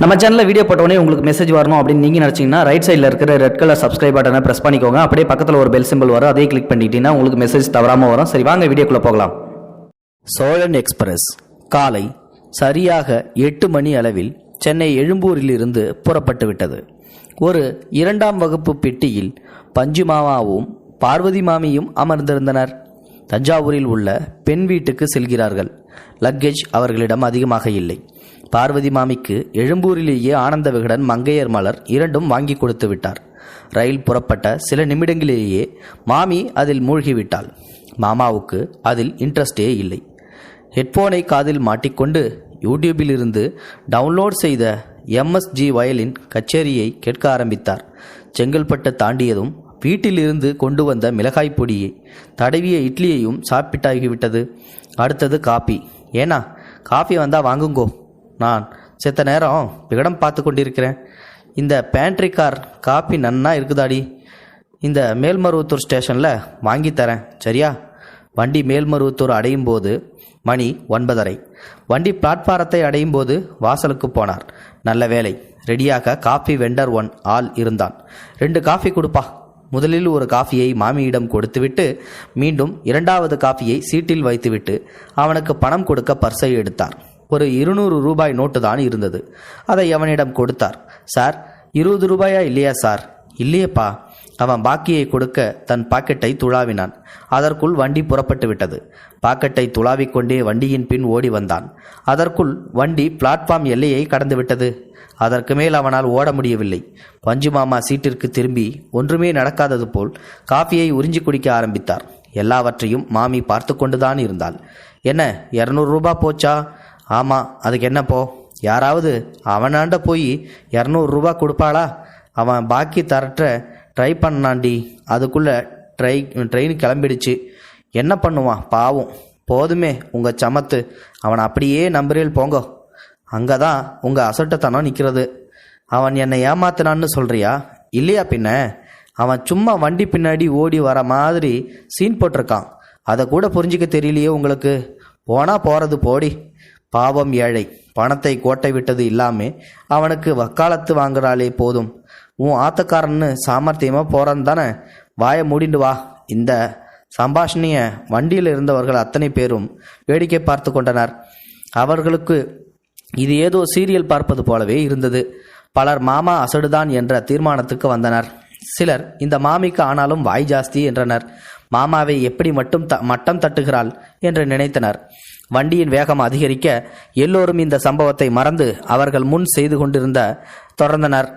நம்ம சேனலில் வீடியோ போட்டோடனே உங்களுக்கு மெசேஜ் வரணும் அப்படின்னு நீங்கள் நினச்சிங்கன்னா ரைட் சைடில் இருக்கிற ரெட் கலர் சப்ஸ்கிரைப் பட்டனை ப்ரெஸ் பண்ணிக்கோங்க. அப்படியே பக்கத்தில் ஒரு பெல் சிம்பிள் வரும். அதே கிளிக் பண்ணிட்டீங்கன்னா உங்களுக்கு மெசேஜ் தவறாமல் வரும். சரி வாங்க வீடியோக்குள்ளே போகலாம். சோழன் எக்ஸ்பிரஸ் காலை சரியாக எட்டு மணி அளவில் சென்னை எழும்பூரிலிருந்து புறப்பட்டு விட்டது. ஒரு இரண்டாம் வகுப்பு பெட்டியில் பஞ்சு மாமாவும் பார்வதி மாமியும் அமர்ந்திருந்தனர். தஞ்சாவூரில் உள்ள பெண் வீட்டுக்கு செல்கிறார்கள். லக்கேஜ் அவர்களிடம் அதிகமாக இல்லை. பார்வதி மாமிக்கு எழும்பூரிலேயே ஆனந்த விகடன் மங்கையர் மலர் இரண்டும் வாங்கி கொடுத்து விட்டார். ரயில் புறப்பட்ட சில நிமிடங்களிலேயே மாமி அதில் மூழ்கிவிட்டாள். மாமாவுக்கு அதில் இன்ட்ரெஸ்டே இல்லை. ஹெட்ஃபோனை காதில் மாட்டிக்கொண்டு யூடியூபில் இருந்து டவுன்லோட் செய்த எம்எஸ்ஜி வயலின் கச்சேரியை கேட்க ஆரம்பித்தார். செங்கல்பட்டு தாண்டியதும் வீட்டிலிருந்து கொண்டு வந்த மிளகாய் பொடியை தடவிய இட்லியையும் சாப்பிட்டாகிவிட்டது. அடுத்தது காப்பி ஏனா காஃபி வந்தால் வாங்குங்கோ. நான் செத்த நேரம் விகடம் பார்த்து கொண்டிருக்கிறேன். இந்த பேண்ட்ரி கார் காப்பி நன்னா இருக்குதாடி? இந்த மேல்மருவத்தூர் ஸ்டேஷனில் வாங்கி தரேன். சரியா? வண்டி மேல்மருவத்தூர் அடையும் போது மணி ஒன்பதரை. வண்டி பிளாட்பாரத்தை அடையும் போது வாசலுக்கு போனார். நல்ல வேலை ரெடியாக காஃபி வெண்டர் ஒன் ஆள் இருந்தான். ரெண்டு காஃபி கொடுப்பா. முதலில் ஒரு காஃபியை மாமியிடம் கொடுத்துவிட்டு மீண்டும் இரண்டாவது காஃபியை சீட்டில் வைத்துவிட்டு அவனுக்கு பணம் கொடுக்க பர்ஸை எடுத்தார். ஒரு இருநூறு ரூபாய் நோட்டு தான் இருந்தது. அதை அவனிடம் கொடுத்தார். சார் இருபது ரூபாயா இல்லையா சார்? இல்லையேப்பா. அவன் பாக்கியை கொடுக்க தன் பாக்கெட்டை துழாவினான். அதற்குள் வண்டி புறப்பட்டு விட்டது பாக்கெட்டை துளாவிக்கொண்டே வண்டியின் பின் ஓடி வந்தான். அதற்குள் வண்டி பிளாட்ஃபார்ம் எல்லையை கடந்து விட்டது அதற்கு மேல் அவனால் ஓட முடியவில்லை. பஞ்சு மாமா சீட்டிற்கு திரும்பி ஒன்றுமே நடக்காதது போல் காஃபியை உறிஞ்சி குடிக்க ஆரம்பித்தார். எல்லாவற்றையும் மாமி பார்த்து கொண்டுதான் இருந்தாள். என்ன இரநூறு ரூபா போச்சா? ஆமாம் அதுக்கு என்ன போ யாராவது அவனாண்ட போய் இரநூறு ரூபா கொடுப்பாளா? அவன் பாக்கி தரட்ட ட்ரை பண்ணாண்டி அதுக்குள்ளே ட்ரை ட்ரெயின் கிளம்பிடுச்சு. என்ன பண்ணுவான்? பாவம். போதுமே உங்கள் சமத்து. அவன் அப்படியே நம்புறேல் போங்க. அங்கே தான் உங்கள் அசட்டத்தனம் நிற்கிறது அவன் என்னை ஏமாத்தினான்னு சொல்கிறியா இல்லையா பின்ன? அவன் சும்மா வண்டி பின்னாடி ஓடி வர மாதிரி சீன் போட்டிருக்கான். அதை கூட புரிஞ்சிக்க தெரியலையே உங்களுக்கு. போனால் போகிறது போடி. பாவம் ஏழை. பணத்தை கோட்டை விட்டது இல்லாமல் அவனுக்கு வக்காலத்து வாங்குறாளே போதும். உன் ஆத்தக்காரன்னு சாமர்த்தியமாக போகிறான் தானே? வாயை மூடிண்டு வா. இந்த சம்பாஷணைய வண்டியில் இருந்தவர்கள் அத்தனை பேரும் வேடிக்கை பார்த்து கொண்டனர். அவர்களுக்கு இது ஏதோ சீரியல் பார்ப்பது போலவே இருந்தது. பலர் மாமா அசடுதான் என்ற தீர்மானத்துக்கு வந்தனர். சிலர் இந்த மாமிக்கு ஆனாலும் வாய் ஜாஸ்தி என்றனர். மாமாவை எப்படி மட்டும் த மட்டம் தட்டுகிறாள் என்று நினைத்தனர். வண்டியின் வேகம் அதிகரிக்க எல்லோரும் இந்த சம்பவத்தை மறந்து அவர்கள் முன் செய்து கொண்டிருந்த தொடர்ந்தனர்.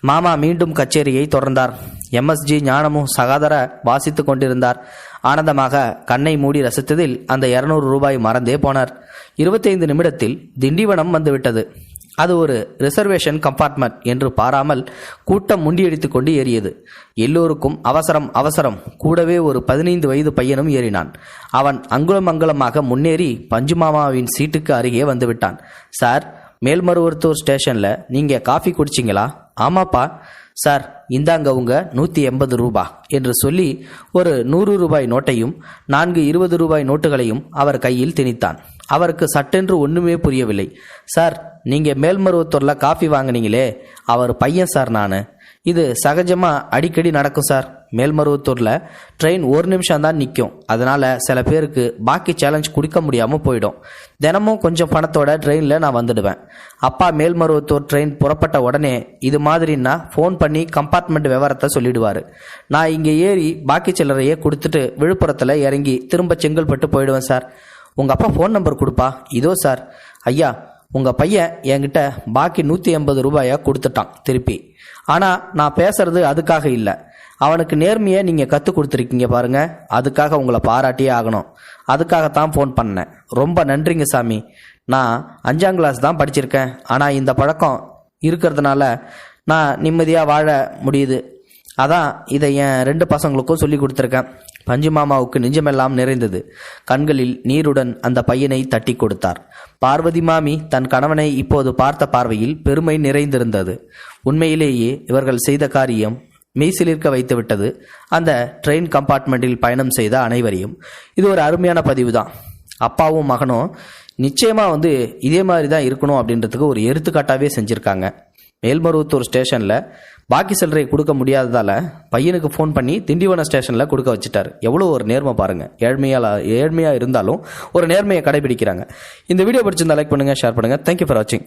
மாமா மீண்டும் கச்சேரியை தொடர்ந்தார். எம்எஸ்ஜி ஞானமும் சகாதர வாசித்து கொண்டிருந்தார். ஆனந்தமாக கண்ணை மூடி ரசித்ததில் அந்த இருநூறு ரூபாய் மறந்தே போனார். இருபத்தைந்து நிமிடத்தில் திண்டிவனம் வந்துவிட்டது. அது ஒரு ரிசர்வேஷன் கம்பார்ட்மெண்ட் என்று பாராமல் கூட்டம் முண்டியடித்து கொண்டு ஏறியது. எல்லோருக்கும் அவசரம் அவசரம். கூடவே ஒரு பதினைந்து வயது பையனும் ஏறினான். அவன் அங்குலம் அங்குலமாக முன்னேறி பஞ்சுமாமாவின் சீட்டுக்கு அருகே வந்துவிட்டான். சார் மேல்மருவத்தூர் ஸ்டேஷனில் நீங்கள் காஃபி குடிச்சிங்களா? ஆமாப்பா. சார் இந்தாங்க உங்க நூற்றி எண்பது ரூபா என்று சொல்லி ஒரு நூறு ரூபாய் நோட்டையும் நான்கு இருபது ரூபாய் நோட்டுகளையும் அவர் கையில் திணித்தான். அவருக்கு சட்டென்று ஒன்றுமே புரியவில்லை. சார் நீங்கள் மேல்மருவத்தூரில் காஃபி வாங்குனீங்களே அவர் பையன் சார் நான். இது சகஜமாக அடிக்கடி நடக்கும் சார். மேல்மருவத்தூரில் ட்ரெயின் ஒரு நிமிஷம் தான் நிற்கும் அதனால் சில பேருக்கு பாக்கி சேலஞ்ச் குடிக்க முடியாமல் போயிடும். தினமும் கொஞ்சம் பணத்தோட ட்ரெயினில் நான் வந்துடுவேன். அப்பா மேல்மருவத்தூர் ட்ரெயின் புறப்பட்ட உடனே இது மாதிரின்னா ஃபோன் பண்ணி கம்பார்ட்மெண்ட் விவரத்தை சொல்லிடுவார். நான் இங்கே ஏறி பாக்கி சில்லறையே கொடுத்துட்டு விழுப்புரத்தில் இறங்கி திரும்ப செங்கல்பட்டு போயிடுவேன் சார். உங்கள் அப்பா ஃபோன் நம்பர் கொடுப்பா? இதோ சார். ஐயா உங்கள் பையன் என்கிட்ட பாக்கி நூற்றி எண்பது ரூபாயை கொடுத்துட்டான் திருப்பி. ஆனால் நான் பேசுறது அதுக்காக இல்லை. அவனுக்கு நேர்மையை நீங்கள் கற்றுக் கொடுத்துருக்கீங்க பாருங்கள் அதுக்காக உங்களை பாராட்டியே ஆகணும். அதுக்காகத்தான் ஃபோன் பண்ணேன். ரொம்ப நன்றிங்க சாமி. நான் அஞ்சாம் கிளாஸ் தான் படிச்சிருக்கேன். ஆனால் இந்த பழக்கம் இருக்கிறதுனால நான் நிம்மதியாக வாழ முடியுது. அதான் இதை என் ரெண்டு பசங்களுக்கும் சொல்லி கொடுத்துருக்கேன். பஞ்சு மாமாவுக்கு நெஞ்சமெல்லாம் நிறைந்தது. கண்களில் நீருடன் அந்த பையனை தட்டி கொடுத்தார். பார்வதி மாமி தன் கணவனை இப்போது பார்த்த பார்வையில் பெருமை நிறைந்திருந்தது. உண்மையிலேயே இவர்கள் செய்த காரியம் மீசிலிருக்க வைத்துவிட்டது அந்த ட்ரெயின் கம்பார்ட்மெண்ட்டில் பயணம் செய்த அனைவரையும். இது ஒரு அருமையான பதிவு தான் அப்பாவும் மகனும் நிச்சயமாக வந்து இதே மாதிரி தான் இருக்கணும் அப்படின்றதுக்கு ஒரு எடுத்துக்காட்டாகவே செஞ்சுருக்காங்க. மேல்மருவத்தூர் ஸ்டேஷனில் பாக்கி சில்லறை கொடுக்க முடியாததால் பையனுக்கு ஃபோன் பண்ணி திண்டிவனம் ஸ்டேஷனில் கொடுக்க வச்சுட்டார். எவ்வளோ ஒரு நேர்மை பாருங்கள் ஏழ்மையால் ஏழ்மையாக இருந்தாலும் ஒரு நேர்மையை கடைபிடிக்கிறாங்க. இந்த வீடியோ பிடிச்சிருந்தா லைக் பண்ணுங்கள் ஷேர் பண்ணுங்கள் தேங்க்யூ ஃபார் வாட்சிங்